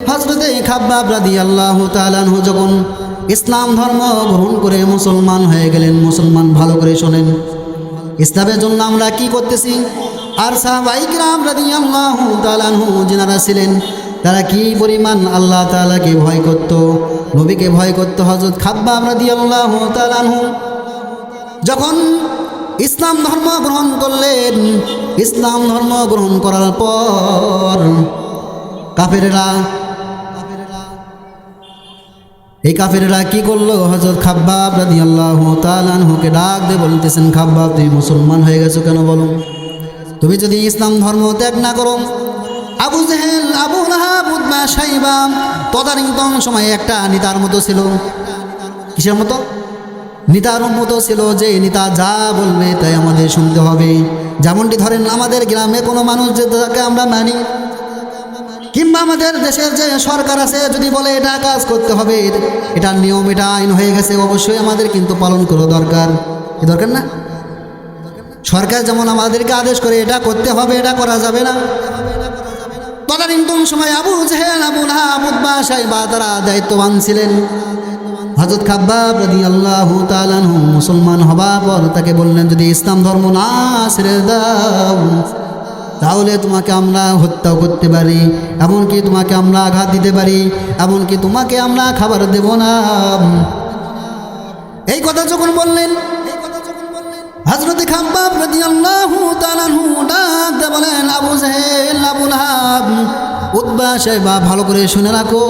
হজরতে খাব্বাব রাদি আল্লাহ তালানহু যখন ইসলাম ধর্ম গ্রহণ করে মুসলমান হয়ে গেলেন, মুসলমান ভালো করে শোনেন। ইসলামের জন্য আমরা কি করতেছি? আর সাহাবাইকরাম রাদি আল্লাহ তালানহু যেনারা ছিলেন, তারা কি পরিমাণ আল্লাহ তালাকে ভয় করত? নবীকে ভয় করত হজরত খাব্বাব রাদি আল্লাহ তালানহু যখন ইসলাম ধর্ম গ্রহণ করলেন, ইসলাম ধর্ম গ্রহণ করার পর কাফেরেরা এই কাফেরেরা কি করল? হজরত খাব্বাব রাদি আল্লাহ তালানহুকে ডাক দিয়ে বলতেছেন, খাব্বাব, তুমি মুসলমান হয়ে গেছো কেন বলো? তুমি যদি ইসলাম ধর্ম ত্যাগ না করো, আবু জেহেল, আবু লাহাব উদ্বা সাইবা তদানীতন সময়ে একটা নিতার মতো ছিল। কিসের মতো? নিতার মতো ছিল যে নিতা যা বলবে তাই আমাদের শুনতে হবে। যেমনটি ধরেন আমাদের গ্রামে কোনো মানুষ যে তাকে আমরা মানি কিংবা আমাদের দেশের যে সরকার আছে, যদি বলে এটা কাজ করতে হবে এটার নিয়ম, এটা আইন হয়ে গেছে, অবশ্যই আমাদের কিন্তু পালন করা দরকার। কি দরকার না? সরকার যেমন আমাদেরকে আদেশ করে এটা করতে হবে, এটা করা যাবে না। তদানীন্তন সময় আবু জেহেল, আবু লাহাবুদ্বা সাহেবা তারা দায়িত্ববান ছিলেন। হজরত খাব্বাব রাদি আল্লাহ তালানহু মুসলমান হবার পর তাকে বললেন, যদি ইসলাম ধর্ম না ছেড়ে দাও তাহলে তোমাকে আমরা হত্যা করতে পারি, এমনকি তোমাকে আমরা আঘাত দিতে পারি, এমনকি তোমাকে আমরা খাবার দেব না। এই কথা যখন বললেন হজরত খাব্বাব রাদিয়াল্লাহু তাআলাহু ডাক দিয়ে বলেন, আবু জাহেল, আবু লাহাব, উতবা সাহেবা, ভালো করে শুনে রাখো।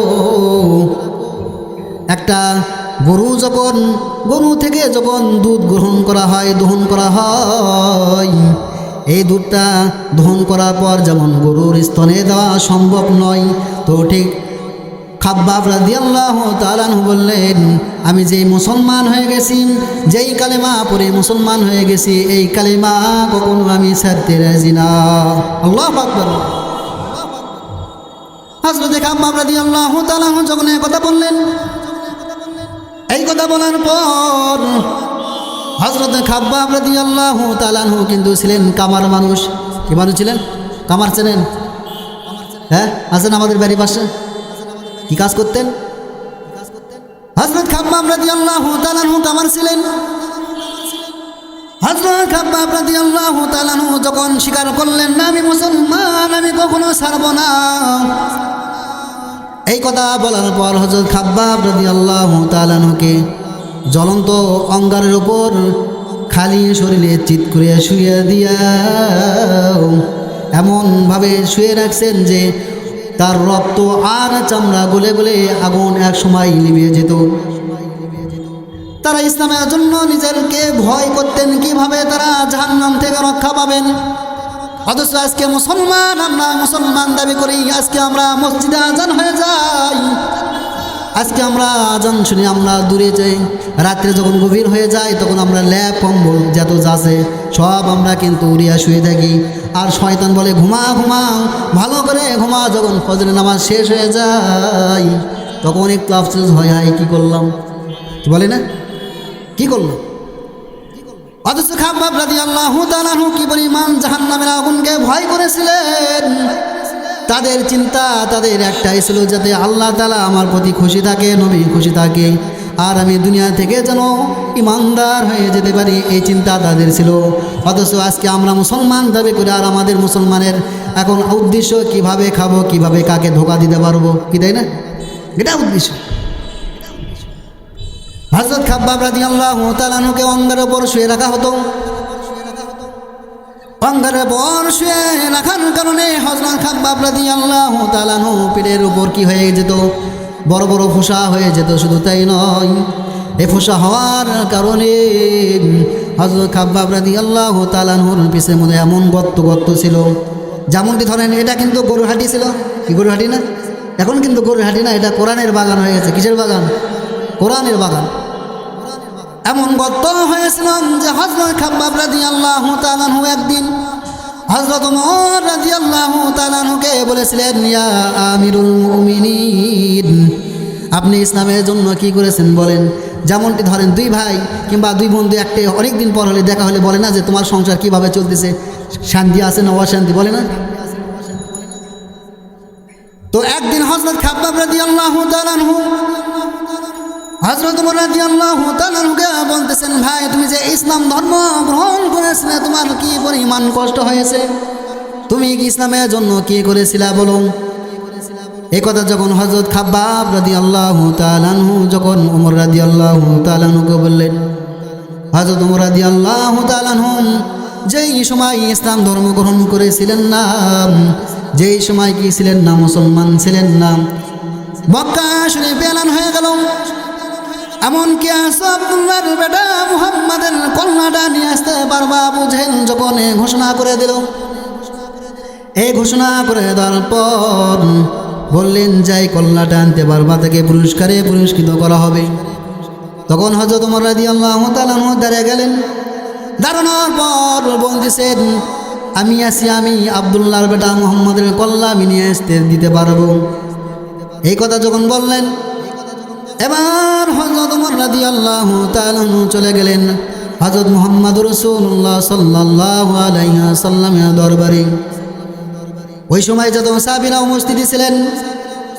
একটা গরু যখন, গরু থেকে যখন দুধ গ্রহণ করা হয়, দহন করা হয় এই দুধটা দহন করার পর যেমন গরুর স্তনে দেওয়া সম্ভব নয়, তো ঠিক খাব্বাব রাদিয়াল্লাহ তালানহু বললেন, আমি যেই মুসলমান হয়ে গেছি, যেই কালেমা পরে মুসলমান হয়ে গেছি, এই কালেমা কখনো আমি ছাড়তে রাজি না। আল্লাহ আকবর। হাজরতে খাব্বাব রাদিয়াল্লাহ তালানহু যখন কথা বললেন, এই কথা বলার পর হজরত খাব্বাব রাদিয়াল্লাহু তালানহু কিন্তু ছিলেন কামার মানুষ। কি মানুষ ছিলেন? কামার চেনেন? হ্যাঁ? আছেন আমাদের বাড়ির পাশে? কি কাজ করতেন? হজরত খাব্বাব রাদিয়াল্লাহু তাআলাহু কামার ছিলেন। হজরত খাব্বাব রাদিয়াল্লাহু তাআলাহু যখন স্বীকার করলেন, না, আমি মুসলমান, আমি কখনো ছাড়ব না। এই কথা বলার পর হজরত খাব্বাব রাদিয়াল্লাহু তাআলাহুকে জ্বলন্ত অঙ্গারের ওপর খালি শরীরে চিত করে শুয়ে দিয়া। এমনভাবে শুয়ে রাখছেন যে তার রক্ত আর চামড়া গলে গলে আগুন এক সময় নিভে যেত। তারা ইসলামের জন্য নিজেরকে ভয় করতেন, কীভাবে তারা জাহান্নাম থেকে রক্ষা পাবেন? অথচ আজকে মুসলমান, আমরা মুসলমান দাবি করি, আজকে আমরা মসজিদে আজান হয়ে যাই। আজকে আমরা আজান শুনি, আমরা দূরে যাই। রাত্রে যখন গভীর হয়ে যায়, তখন আমরা ল্যাব, কম্বল যত যাচ্ছে সব আমরা কিন্তু উড়িয়া শুয়ে থাকি। আর শয়তান বলে, ঘুমা ঘুমা, ভালো করে ঘুমা, যখন ফজরের নামাজ শেষ হয়ে যায়, তখন একটু আফসোস হয় হাই কী করলাম? বলে না? কি করলাম অথচ রাদিয়াল্লাহু তাআলাহু কি পরিমাণ জাহান্নামের আগুনকে ভয় করেছিলেন। তাদের চিন্তা, তাদের একটাই ছিল যাতে আল্লাহ তালা আমার প্রতি খুশি থাকে, নবী খুশি থাকে। আর আমি দুনিয়া থেকে যেন ইমানদার হয়ে যেতে পারি, এই চিন্তা তাদের ছিল। অথচ আজকে আমরা মুসলমান, দাবি করে আর আমাদের মুসলমানের এখন উদ্দেশ্য, কীভাবে খাব, কীভাবে কাকে ধোকা দিতে পারব, কি তাই না? এটা উদ্দেশ্য। হজরত খাব্বাব রাজি আল্লাহ তালানুকে অঙ্গের ওপর শুয়ে রাখা হতো। অঙ্গের বর শুয়ে রাখার কারণে হজরত খাব্বাব রাজি আল্লাহ তালানু পিঠের উপর কি হয়ে যেত? বড় বড় ফোসা হয়ে যেত, শুধু তাই নয়। এ ফোসা হওয়ার কারণে হজরত খাব্বাব রাজি আল্লাহ তালানহুর পিসের মধ্যে এমন গত্ত গত্ত ছিল। যেমনটি ধরেন, এটা কিন্তু গরুহাটি ছিল। কি গরুহাটি না? এখন কিন্তু গরুহাটি না, এটা কোরআনের বাগান হয়ে গেছে। কিসের বাগান? কোরআনের বাগান। এমন গত হয়েছিল যে হজরত খাব্বাব রাজি আল্লাহ তালানহু একদিন হজরত মোহর রাজি আল্লাহ তালানহুকে বলেছিলেন আমিরুল আপনি ইসলামের জন্য কি করেছেন বলেন? যেমনটি ধরেন দুই ভাই কিংবা দুই বন্ধু একটি অনেক দিন পর হলে দেখা হলে বলে না যে তোমার সংসার কীভাবে চলতেছে? শান্তি আছে না অশান্তি? বলে না? তো একদিন হজরত খাব্বা খাব্বাব রাদিয়াল্লাহু তাআলা আনহু তাআলা আনহুকে বলতেছেন, ভাই, তুমি যে ইসলাম ধর্ম গ্রহণ করেছিলে, তোমার কি পরিমাণ কষ্ট হয়েছে? তুমি ইসলামের জন্য কি করেছিলা বলো? এই কথা যখন হজরত খাব্বাব রাদি আল্লাহ তালানহু যখন উমর রাদি আল্লাহ তালানহুকে বললেন হজরত উমর রাদি আল্লাহ তালানহু যেই সময় ইসলাম ধর্ম গ্রহণ করেছিলেন না, যেই সময় কি ছিলেন না, মুসলমান ছিলেন না বক্কা শরীফ এলান হয়ে গেল। এমনকি আব্দুল্লাহর বেটা মুহাম্মাদের কন্যাটা নিয়ে আসতে পারবা বুঝেন যখন ঘোষণা করে দিল। এই ঘোষণা করে দেওয়ার পর বললেন, যাই কল্যাটা আনতে পারবা, তাকে পুরস্কারে পুরস্কৃত করা হবে। তখন হজরত উমর রাদি আল্লাহ দাঁড়িয়ে গেলেন। দাঁড়ানোর পর বলতেছেন, আমি আছি, আমি আবদুল্লাহর বেটা মোহাম্মদের কল্লা নিয়ে আসতে দিতে পারব। এই কথা যখন বললেন এবার হজরত উমর রাদি আল্লাহ চলে গেলেন। হজরত মোহাম্মদ রসুল্লাহ সাল্লাহ আলাইহা সাল্লামের দরবারে। ওই সময় যত সাহাবিরা উপস্থিতি ছিলেন,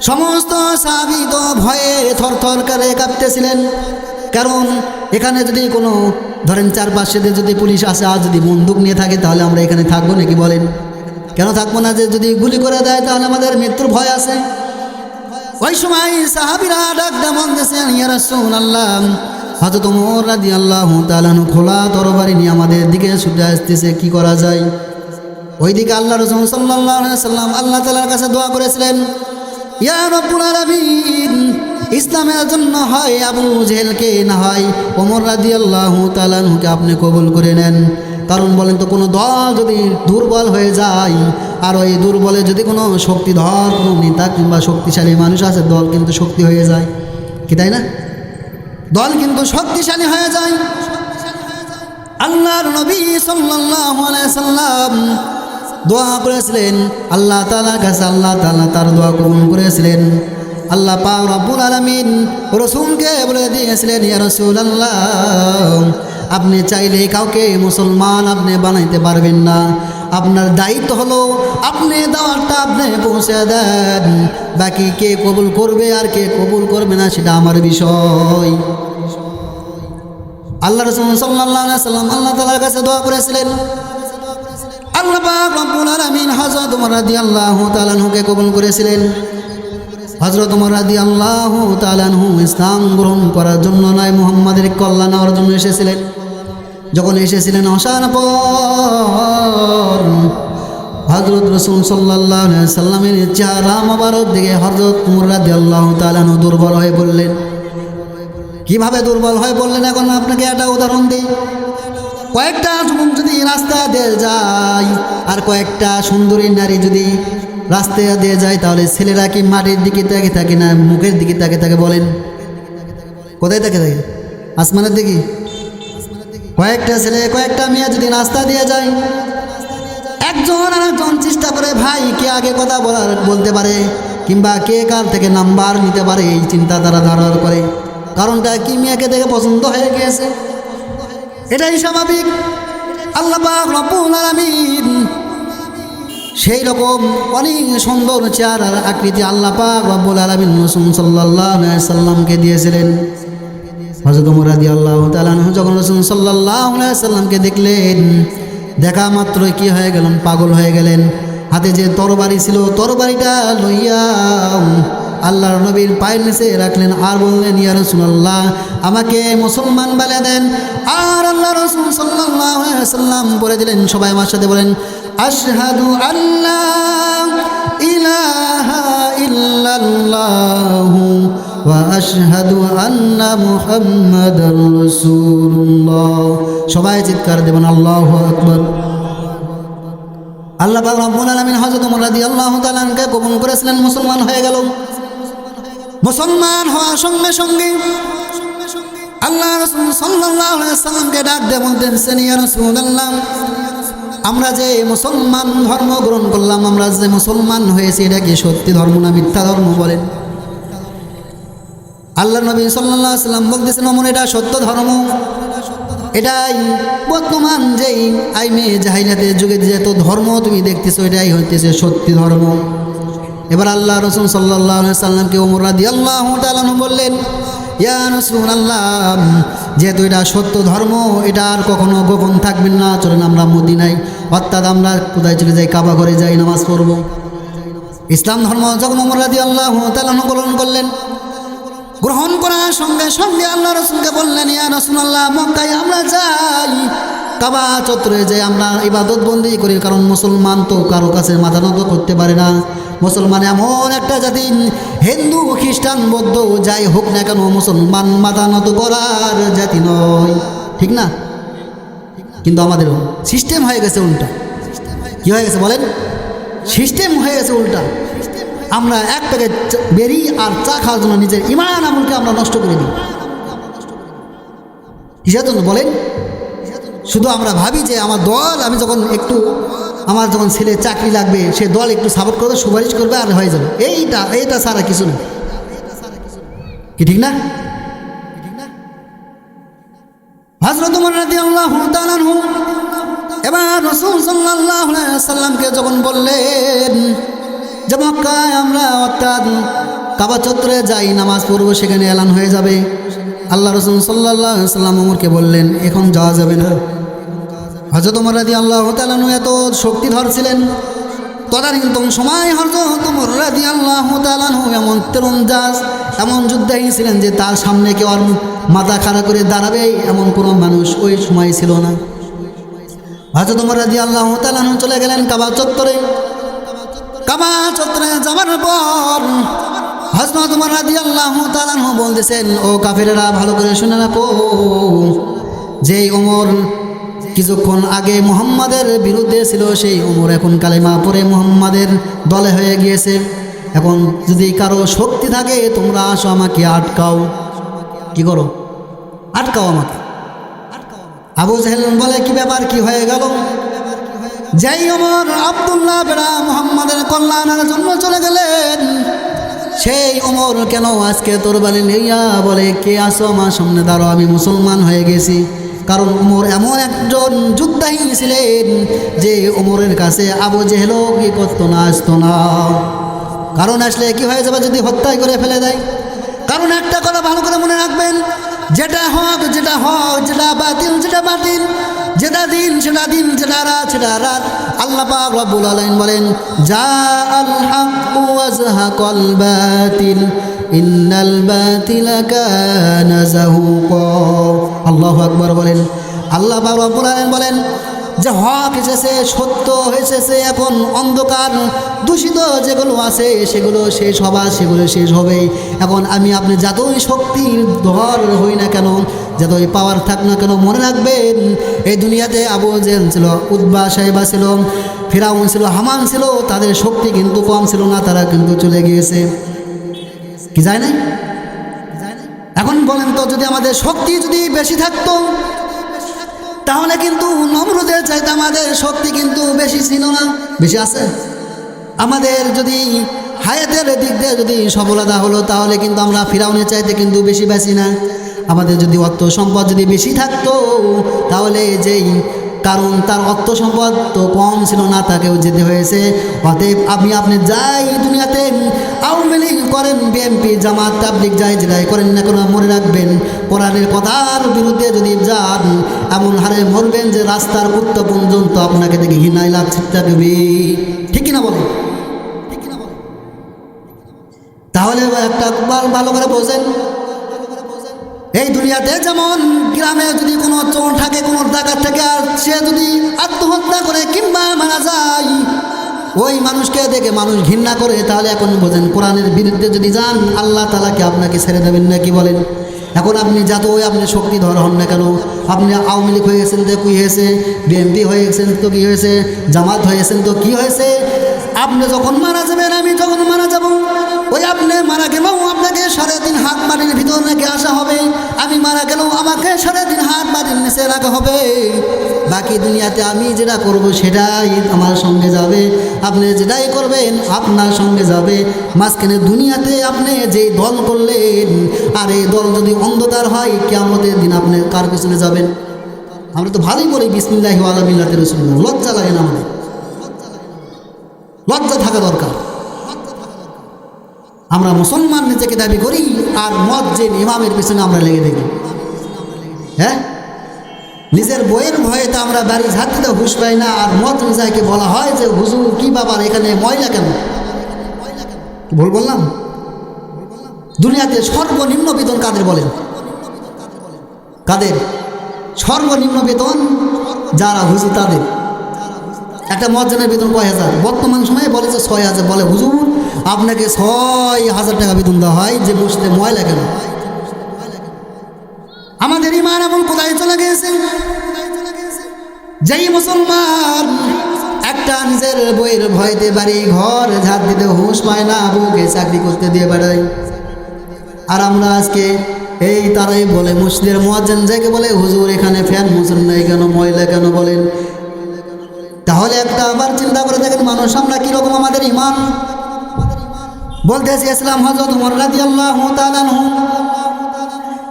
সমস্ত সাহাবি তো ভয়ে থরথর করে কাঁপতেছিলেন কারণ এখানে যদি কোনো, ধরেন চারপাশে যদি পুলিশ আসে, আর যদি বন্দুক নিয়ে থাকে, তাহলে আমরা এখানে থাকব নাকি বলেন? কেন থাকব না যে যদি গুলি করে দেয়, তাহলে আমাদের মৃত্যুর ভয় আছে। ওই সময় সাহাবিরা ডাক দেমন ইয়ারসুল আল্লাহ হজরত মোর রাদি আল্লাহ তালানু খোলা তরবারি নিয়ে আমাদের দিকে ছুটে আসতেছে, কি করা যায়? ওইদিকে আল্লাহ রসুল সাল্লাহ সাল্লাম আল্লাহ তালার কাছে দোয়া করেছিলেন, ইয়া রব্বুল আলামিন, ইসলামের জন্য হয় আবু জেহেলকে না হয় ওমর রাদি আল্লাহ তালানহুকে আপনি কবুল করে নেন। কারণ বলেন তো কোনো দল যদি দুর্বল হয়ে যায়, আর ওই দুর্বলে যদি কোনো শক্তিধর, কোনো নেতা কিংবা শক্তিশালী মানুষ আছে, দল কিন্তু শক্তি হয়ে যায়। কি তাই না? দল কিন্তু শক্তিশালী হয়ে যায়। আল্লাহর নবী সাল্লাম দোয়া করেছিলেন। আল্লাহ তালার কাছে আল্লাহ তালা তার দোয়া কবুল করেছিলেন। আল্লাহ পাক রব্বুল আলামিন রসুলকে বলে দিয়েছিলেন, ইয়া রাসূলুল্লাহ। আপনি চাইলে কাউকে মুসলমান আপনি বানাইতে পারবেন না। আপনার দায়িত্ব হলো আপনি দাওয়াতটা আপনি পৌঁছে দেন। বাকি কে কবুল করবে আর কে কবুল করবে না সেটা আমার বিষয়। আল্লাহ রসুল সাল্লাহ সাল্লাম আল্লাহ তালার কাছে দোয়া করেছিলেন। আল্লাহ রব্বুল আলামিন হযরত ওমর রাদিয়াল্লাহু তাআলা আনহুকে কবুল করেছিলেন। হযরত ওমর রাদিয়াল্লাহু তাআলা আনহু ইসলাম গ্রহণ করার জন্য নয়, মুহাম্মাদের কল্যাণ নেওয়ার জন্য এসেছিলেন। যখন এসেছিলেন আসার পর হজরত রসুল সাল্লাহ সাল্লামের চেহারা মোবারক দিকে হজরত উমর রাদিয়াল্লাহু তাআলা আনহু দুর্বল হয়ে বললেন, কীভাবে দুর্বল হয়ে বললেন এখন? আপনাকে একটা উদাহরণ দিই। কয়েকটা যুবক যদি রাস্তা দিয়ে যায় আর কয়েকটা সুন্দরী নারী যদি রাস্তা দিয়ে যায়, তাহলে ছেলেরা কি মাটির দিকে তাকে থাকে না মুখের দিকে তাকে তাকে বলেন? কোথায় তাকে থাকে? আসমানের দিকে? কয়েকটা ছেলে, কয়েকটা মেয়ে যদি নাস্তা দিয়ে যায়, একজন আর একজন চেষ্টা করে, ভাই, কে আগে কথা বলার, বলতে পারে? কিংবা কে কার থেকে নাম্বার নিতে পারে? এই চিন্তা তারা ধারণা করে। কারণটা কি মেয়েকে দেখে পছন্দ হয়ে গিয়েছে? এটাই স্বাভাবিক। আল্লাহ সেই রকম অনেক সুন্দর চেয়ার আর আকৃতি আল্লাহ পাক রব্বুল আলামিন সাল্লাল্লাহু আলাইহি সাল্লামকে দিয়েছিলেন। হযরত ওমর রাদিয়াল্লাহু তাআলা আনহু যখন রসুল আলাইহি সাল্লামকে দেখলেন, দেখা মাত্রই কি হয়ে গেলেন? পাগল হয়ে গেলেন। হাতে যে তরবারি ছিল, তরবারিটা লইয়া আল্লাহর নবীর পায়ের নিচে রাখলেন আর বললেন, ইয়া রসুল্লাহ আমাকে মুসলমান বলে দেন। আর আল্লাহ রসুল সাল্লাহ সাল্লাম বলে দিলেন, সবাই আমার সাথে বলেন, আশহাদু আল্লাহ আশহাদু আন্না মুহাম্মাদার রাসূলুল্লাহ। সবাই চিৎকার দেবেন, আল্লাহু আকবার। আল্লাহ পাক রব্বুল আলামিন হযরত ওমর রাদিয়াল্লাহু তাআলাকে কবুল করেছিলেন? মুসলমান হয়ে গেল। মুসলমান হওয়ার সঙ্গে সঙ্গে আল্লাহ রসুল সাল্লাল্লাহু আলাইহি সাল্লামকে ডাক দিয়ে বলতেন ইয়া রাসূলুল্লাহ, আমরা যে মুসলমান ধর্ম গ্রহণ করলাম, আমরা যে মুসলমান হয়েছি, এটা কি সত্যি ধর্ম না মিথ্যা ধর্ম? বলেন। আল্লাহ নবী আলাইহি সাল্লাম বলতেছেন অমন এটা সত্য ধর্ম। এটাই বর্তমান যেই আইমে জাহিলাতে যুগে যে তো ধর্ম তুমি দেখতেছো, এটাই হইতেছে সত্যি ধর্ম। এবার আল্লাহ রসুল সাল্লাহ সাল্লামকে ওমর রাদি আল্লাহ তালানু বললেন, ইয়া আল্লাহ যেহেতু এটা সত্য ধর্ম, এটা আর কখনো গোপন থাকবেন না। চলেন আমরা মদিনায়, অর্থাৎ আমরা কোথায় চলে যাই, কাবা ঘরে যাই, নামাজ পড়ব। ইসলাম ধর্ম যখন ওমর রাদি আল্লাহ তালানু গ্রহণ করলেন গ্রহণ করার সঙ্গে সঙ্গে আল্লাহ রসুলকে বললেন, ইয়া রসুল্লাহ মক্কায় আমরা যাই। কাবা চত্বরে যে আমরা ইবাদত বন্দি করি, কারণ মুসলমান তো কারও কাছে মাথা নত করতে পারে না। মুসলমান এমন একটা জাতি, হিন্দু, খ্রিস্টান, বৌদ্ধ, যাই হোক না কেন, মুসলমান মাথা নত করার জাতি নয়। ঠিক না? কিন্তু আমাদের সিস্টেম হয়ে গেছে উল্টা। কি হয়ে গেছে বলেন? সিস্টেম হয়ে গেছে উল্টা। আমরা এক প্যাকেট বেরি আর চা খাওয়ার জন্য নিজের ইমান আমলকে আমরা নষ্ট করে দিই। কিসের জন্য বলেন, শুধু আমরা ভাবি যে আমার দল, আমি যখন একটু, আমার যখন ছেলে চাকরি লাগবে, সে দল একটু সাপোর্ট করবে, সুপারিশ করবে আর হয়ে যাবে। এইটা এইটা ছাড়া কিছু না কি ঠিক না? এবার রসুল আলাইহি সাল্লামকে যখন বললেন যে মক্কায় আমরা, অর্থাৎ কাবা চত্বরে যাই, নামাজ পড়ব, সেখানে এলান হয়ে যাবে। আল্লাহ রসুল সাল্লাহ সাল্লাম উমরকে বললেন, এখন যাওয়া যাবে না। হজরত উমর রাদি আল্লাহ তালানু এত শক্তিধর ছিলেন। তদানীন্তন সময় হজরত উমর রাদি আল্লাহ তালানু এমন তরুণ জাজ, এমন যুদ্ধাহী ছিলেন যে তার সামনে কেউ আর মাথা খাড়া করে দাঁড়াবে এমন কোনো মানুষ ওই সময় ছিল না। হজরত উমর রাদি আল্লাহ তালানু চলে গেলেন কাবা চত্বরে। কাবা চত্বরে যাওয়ার পর হজরত উমর রাদিয়াল্লাহু তাআলা বলতেছেন, ও কাফেরেরা, ভালো করে শুনে রাখো। যেই ওমর কিছুক্ষণ আগে মুহাম্মাদের বিরুদ্ধে ছিল, সেই ওমর এখন কালেমা পরে মুহাম্মাদের দলে হয়ে গিয়েছে। এখন যদি কারও শক্তি থাকে, তোমরা আসো আমাকে আটকাও। কি করো? আটকাও আমাকে। আবু জাহেল বলে, কি ব্যাপার? কি হয়ে গেল? যাই অমর আবদুল্লাহ বেড়া মোহাম্মদের কল্যাণের জন্য চলে গেলেন। সেই অমর কেন আজকে তোর বাড়ি লইয়া বলে, কে আসো আমার সামনে? দাঁড়ো আমি মুসলমান হয়ে গেছি। কারণ উমর এমন একজন যুদ্ধাহী ছিলেন যে ওমরের কাছে আবু জেহেলও কি করতো না, আসতো না। কারণ আসলে কি হয়ে যাবে যদি হত্যাই করে ফেলে দেয়? কারণ একটা কথা ভালো করে মনে রাখবেন যেটা হক যেটা হক, যেটা বাতিল যেটা বাতিল, যেটা দিন, সেটা দিন, যেটা রাত, সেটা রাত। আল্লাহ পাক রব্বুল আলামিন বলেন যা আল হক ওয়া জাহাকাল বাতিল, ইন্নাল বাতিলা কানা যাহুকা। আল্লাহু আকবার বলেন। আল্লাহ পাক রব্বুল আলামিন বলেন যে হক এসেছে, সত্য এসেছে, এখন অন্ধকার, দূষিত যেগুলো আছে, সেগুলো শেষ হবা সেগুলো শেষ হবে এখন আমি আপনি যতই শক্তির ধর হই না কেন, যতই পাওয়ার থাক না কেন, মনে রাখবেন, এই দুনিয়াতে আবু জেল ছিল উদ্বা সাহেবা ছিল, ফিরাউন ছিল, হামান ছিল, তাদের শক্তি কিন্তু কম ছিল না, তারা কিন্তু চলে গিয়েছে। কি যায় নাই? এখন বলেন তো, যদি আমাদের শক্তি যদি বেশি থাকতো তাহলে কিন্তু নমরুদের চাইতে আমাদের শক্তি কিন্তু বেশি ছিল না, বেশি আছে। আমাদের যদি হায়াতের দিক দিয়ে যদি সফলতা হলো, তাহলে কিন্তু আমরা ফিরাউনের চাইতে কিন্তু বেশি বেশি না। আমাদের যদি অর্থ সম্পদ যদি বেশি থাকতো, তাহলে যেই কারণ তার অর্থ সম্পদ তো কম ছিল না, তাকেও যেতে হয়েছে। অতএব আপনি আপনি যাই দুনিয়াতে আওয়ামী লীগ করেন বিএনপি জামাত তাবলিক যাই যেটাই করেন না কোনো, মনে রাখবেন, কোরআনের কথার বিরুদ্ধে যদি যান, এমন হারে মরবেন যে রাস্তার উত্ত পর্যন্ত আপনাকে দেখে ঘৃণায় লাগছে ঠিক কিনা বলেন? তাহলে একটা ভালো করে বোঝেন। এই দুনিয়াতে যেমন গ্রামে যদি কোনো চোর থাকে, কোনো ডাকাত থাকে আর সে যদি আত্মহত্যা করে কিংবা মারা যায়, ওই মানুষকে দেখে মানুষ ঘৃণা করে, তাহলে এখন বোঝেন কোরআনের বিরুদ্ধে যদি যান, আল্লাহ তালাকে আপনাকে ছেড়ে দেবেন না কি বলেন? এখন আপনি যতই, আপনি শক্তিধর হন না কেন? আপনি আওয়ামী লীগ হয়ে গেছেন তো কী হয়েছে? বিএনপি হয়ে গেছেন তো কী হয়েছে? জামাত হয়ে গেছেন তো কী হয়েছে? আপনি যখন মারা যাবেন, আমি যখন মারা যাব। ওই আপনি মারা গেলেও আপনাকে সাড়ে তিন হাত বাড়ির ভিতর নাকি আসা হবে। আমাকে সাড়ে তিন হাত বাড়ির নিচে রাখা হবে। বাকি দুনিয়াতে আমি যেটা করব সেটাই আমার সঙ্গে যাবে। আপনি যেটাই করবেন আপনার সঙ্গে যাবে। মাঝখানে দুনিয়াতে আপনি যে দল করলেন, আর এই দল যদি অন্ধকার হয় কেমতের দিন আপনি কার পিছনে যাবেন? আমরা তো ভালোই বলি বিসমিল্লাহ আলমিল্লাতে রসুল্লাহ লজ্জা লাগে না আমাদের। লজ্জা থাকা দরকার। আমরা মুসলমান নিজেকে দাবি করি, আর মসজিদ ইমামের পিছনে আমরা লেগে দেখি হ্যাঁ? নিজের বইয়ের ভয়ে তো আমরা বাড়ি ঝাঁক দিতে হুশ পাই না, আর মদ মিজাইকে বলা হয় যে, হুজুর, কি বাবার এখানে ময়লা কেন? ভুল বললাম? দুনিয়াতে সর্বনিম্ন বেতন কাদের বলেন? কাদের? সর্বনিম্ন বেতন যারা হুজুর তাদের। একটা মজ্জানের বেতন কয় হাজার? বর্তমান সময়ে বলে যে ছয় হাজার। বলে, হুজুর, আপনাকে ছয় হাজার টাকা বেতন দেওয়া হয় যে বসতে ময়লা কেন? আমাদের ইমান এমন কোথায় চলে গিয়েছে যেই মুসলমান একটা নিজের বইয়ের ভয়তে বাড়ি, ঘর ঝাড় দিতে হুঁশ পায় না, বউকে চাকরি করতে দিয়ে বেড়াই আর আমরা আজকে এই তারাই বলে মুসলিদের মোয়াজ্জেন যাকে বলে, হুজুর, এখানে ফ্যান মুসুন নাই কেন, ময়লা কেন বলেন? তাহলে একটা আবার চিন্তা করে দেখেন, মানুষ, আমরা কীরকম আমাদের ইমান বলতেছি, ইসলাম হজরত উমর রাদিয়াল্লাহু তাআলা আনহু।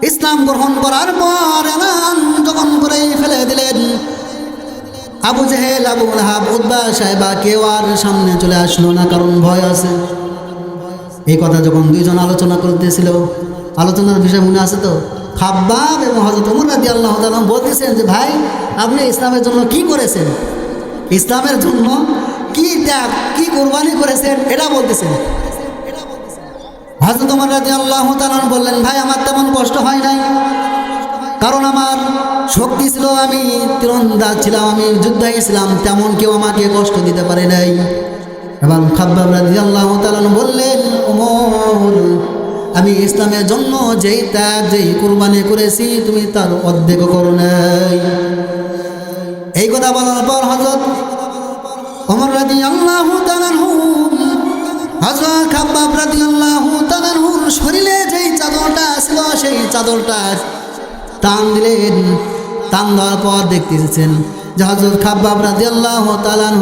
ইসলাম গ্রহণ করার পর এলান যখন করে ফেলে দিলেন, আবু জেহেল, আবু লাহাব উদ্বা সাহেবা কেউ আর সামনে চলে আসলো না, কারণ ভয় আছে। এই কথা যখন দুইজন আলোচনা করতেছিল, আলোচনার বিষয় মনে আছে তো? খাব্বাব এবং হজরত উমর রাদি আল্লাহ তালাম বলতেছেন যে, ভাই, আপনি ইসলামের জন্য কি করেছেন? ইসলামের জন্য কি ত্যাগ, কি কোরবানি করেছেন? এটা বলতেছেন। হজরত উমর রাজি আল্লাহ তালান বললেন, ভাই, আমার তেমন কষ্ট হয় নাই। কারণ আমার শক্তি ছিল আমি তীরন্দাজ ছিলাম, আমি যুদ্ধে ছিলাম, তেমন কেউ আমাকে কষ্ট দিতে পারে নাই। এবং খাব্বাব রাজি আল্লাহ তালান বললেন ওমর আমি ইসলামের জন্য যেই ত্যাগ, যেই কোরবানি করেছি, তুমি তার অর্ধেক করো নাই। এই কথা বলার পর হজরত ওমর রাজি আল্লাহ তালানহু হজরত খাব্বাব রাদিয়াল্লাহু তাআলার শরীরে যেই চাদরটা ছিল, সেই চাদরটা টান দিলেন। টান দেওয়ার পর দেখতেছেন যে হজরত খাব্বাব রাদিয়াল্লাহু তাআলার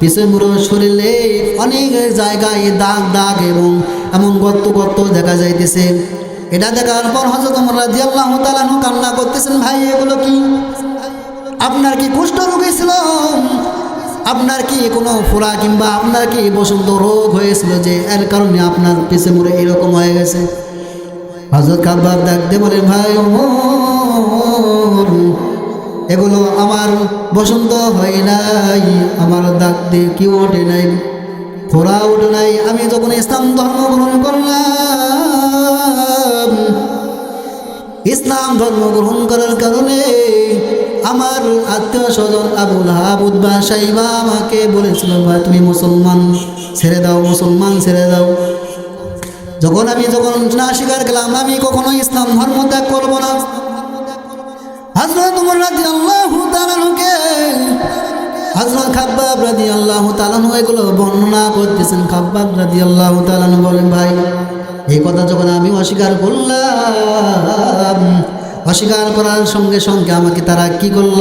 পিছনে পুরো শরীরে অনেক জায়গায় দাগ দাগ এবং এমন গর্ত গর্ত দেখা যাইতেছে। এটা দেখার পর হজরত ওমর রাদিয়াল্লাহু তাআলা কান্না করতেছেন, ভাই, এগুলো কি? আপনার কি কুষ্ঠ রোগী ছিল? আপনার কি কোনো ফোড়া কিংবা আপনার কি বসন্ত রোগ হয়েছিল যে এর কারণে আপনার পিছে মুড়ে এরকম হয়ে গেছে? হজরত কারবার ডাকতে বলেন, ভাই এগুলো আমার বসন্ত হয় নাই, আমার দিয়ে কি ওঠে নাই ফোড়া ওঠে নাই। আমি যখন ইসলাম ধর্ম গ্রহণ করলাম, ইসলাম ধর্ম গ্রহণ করার কারণে আমার আত্মীয় স্বজন আবুল হাবুদ্বা সাইবা আমাকে বলেছিল, ভাই, তুমি মুসলমান, ছেড়ে দাও, মুসলমান ছেড়ে দাও। যখন আমি যখন না স্বীকার গেলাম আমি কখনো ইসলাম ধর্ম ত্যাগ করব না। খাব্বাব রাজি আল্লাহ বর্ণনা করতেছেন। খাব্বাব রাজি আল্লাহ বলেন, ভাই যখন আমি অস্বীকার করলাম অস্বীকার করার সঙ্গে সঙ্গে আমাকে তারা কি করল?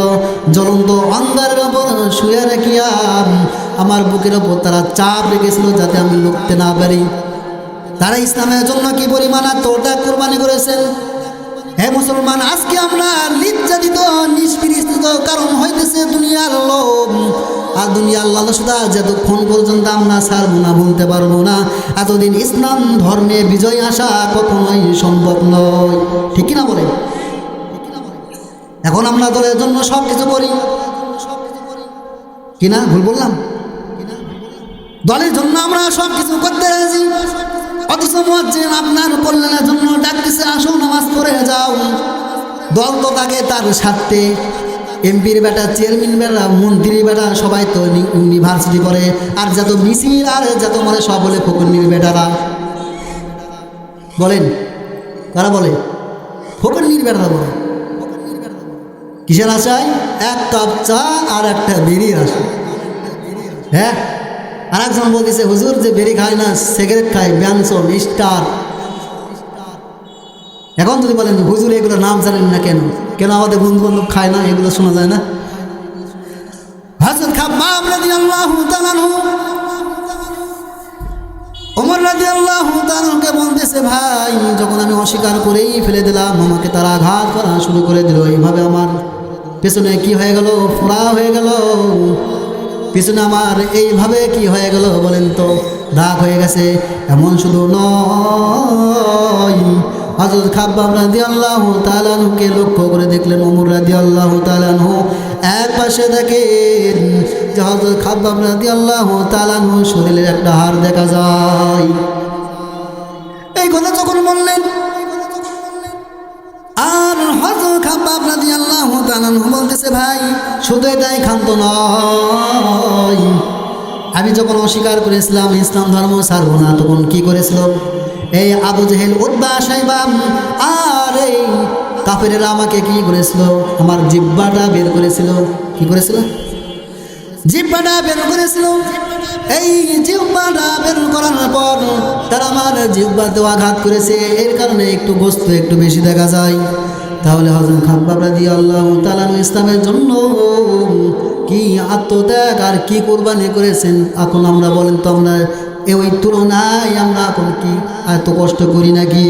জ্বলন্ত অন্ধারের ওপর শুয়ে রাখিয়া আমার বুকের ওপর তারা চাপ রেখেছিল যাতে আমি লুকতে না পারি। তারা ইসলামের জন্য কি পরিমাণ আত্মত্যাগ কোরবানি করেছেন? হে মুসলমান, আজকে আমরা নির্যাতিত নিষ্পৃষ্ট কারণ হইতেছে দুনিয়ার লোভ। আর দুনিয়ার লালসতা যতক্ষণ পর্যন্ত আমরা ছাড়বো না বলতে পারব না। এতদিন ইসলাম ধর্মে বিজয় আসা কখনোই সম্ভব নয়। ঠিক কিনা বলে এখন আমরা দলের জন্য সব কিছু করি কিনা ভুল বললাম? দলের জন্য আমরা সব কিছু করতে রাজি। অথচ মজ্জেন আপনার কল্যাণের জন্য ডাকতেছে, আসো নামাজ পড়ে যাও। দল তো তাকে তার স্বার্থে। এমপির বেটা, চেয়ারম্যান বেটা, মন্ত্রীর বেটা, সবাই তো ইউনিভার্সিটি করে। আর যত মিছিল আর যত মানে সব বলে ফকুন্নির বেটারা। বলেন, কারা বলে? ফকুন্নির বেটারা বলে কিসের আশায়? এক কাপ চা আর একটা বিড়ির আশা হ্যাঁ? আর একজন বলতেছে, হুজুর, যে বেরি খায় না, সিগারেট খায়, ব্যানসন, স্টার। এখন যদি বলেন, হুজুর, এগুলো নাম জানেন না কেন? কেন আমাদের বন্ধু বান্ধব খায় না? এগুলো শোনা যায় না? তাআলাকে বলতেছে, ভাই, যখন আমি অস্বীকার করেই ফেলে দিলাম, আমাকে তারা আঘাত করা শুরু করে দিল, এইভাবে আমার পেছনে কি হয়ে গেল? ফোড়া হয়ে গেল। পিছনে আমার এইভাবে কি হয়ে গেল বলেন তো? দাগ হয়ে গেছে, এমন শুধু নয়। হজরত খাব্বাব রাদি আল্লাহ তালানহুকে লক্ষ্য করে দেখলেন অমর রাদি আল্লাহ তালানহু এক পাশে দেখেন যে হজরত খাব্বাব রাদি আল্লাহ তালানহু শরীরের একটা হার দেখা যায়। এই কথা যখন বললেন আর হজর খাপা রাদি আল্লাহ বলতেছে, ভাই, শুধু এটাই খান্ত নয়। আমি যখন অস্বীকার করেছিলাম, ইসলাম ধর্ম ছাড়বো না, তখন কি করেছিল এই আবু জেহেল সাইবাম আর এই কাফেরেরা আমাকে কি করেছিল? আমার জিব্বাটা বের করেছিল। কি করেছিল? জিব্বাটা বের করেছিল। এই জিব্বাটা বের করার পর তারা আমার জিব্বাতেও আঘাত করেছে। এর কারণে একটু গোস্ত একটু বেশি দেখা যায়। তাহলে হজরত খাব্বাবরা দিয়ে আল্লাহ তালানু ইসলামের জন্য কি আত্মত্যাগ আর কি কোরবানি করেছেন? এখন আমরা বলেন তো আমরা ওই তুলনায় আমরা এখন কি এত কষ্ট করি নাকি?